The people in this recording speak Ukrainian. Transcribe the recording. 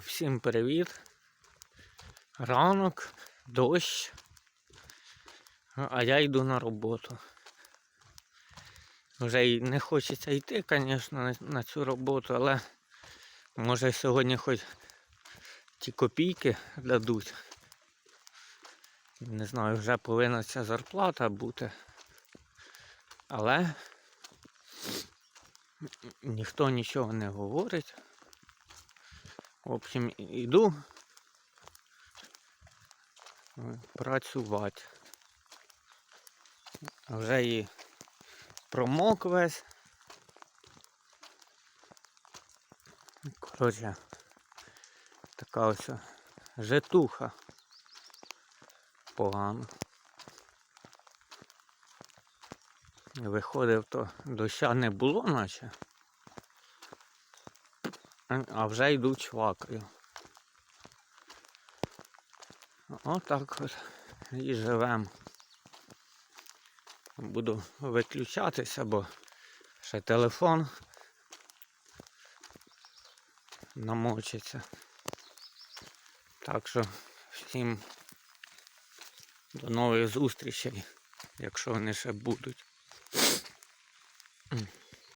Всім привіт. Ранок, дощ. А я йду на роботу. Вже й не хочеться йти, звісно, на, цю роботу, але може сьогодні хоч ті копійки дадуть. Не знаю, вже повинна ця зарплата бути. Але ніхто нічого не говорить. В общем, іду е, працювати. Вже і промок весь. Коротше, така ось житуха погано. Виходив, то доща не було, наче. А- А вже йду чвакаю. Отак от і живем. Буду виключатися, бо ще телефон намочиться. Так що всім до нових зустрічей, якщо вони ще будуть.